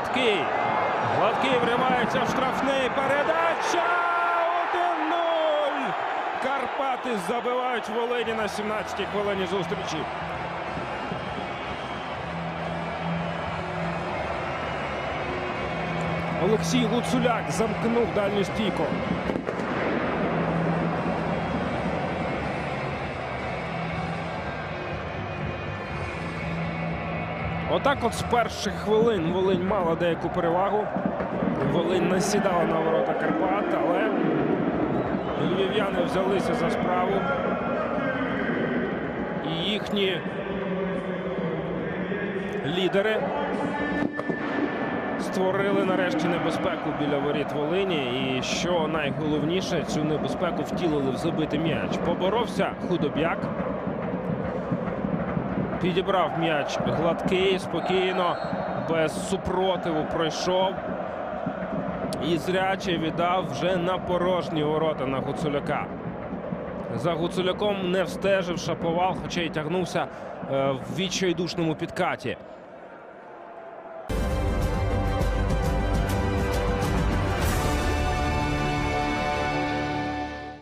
Гладкий. Гладкий вривається в штрафний. Передача 1-0. Карпати забивають Волині на 17-й хвилині зустрічі. Олексій Гуцуляк замкнув дальню стійку. Отак от з перших хвилин Волинь мала деяку перевагу. Волинь насідала на ворота Карпат, але львів'яни взялися за справу. І їхні лідери створили нарешті небезпеку біля воріт Волині. І що найголовніше, цю небезпеку втілили в забитий м'яч. Поборовся худобяк. Підібрав м'яч гладкий, спокійно, без супротиву пройшов. І зряче віддав вже на порожні ворота на Гуцуляка. За Гуцуляком не встежив Шаповал, хоча й тягнувся е, в відчайдушному підкаті.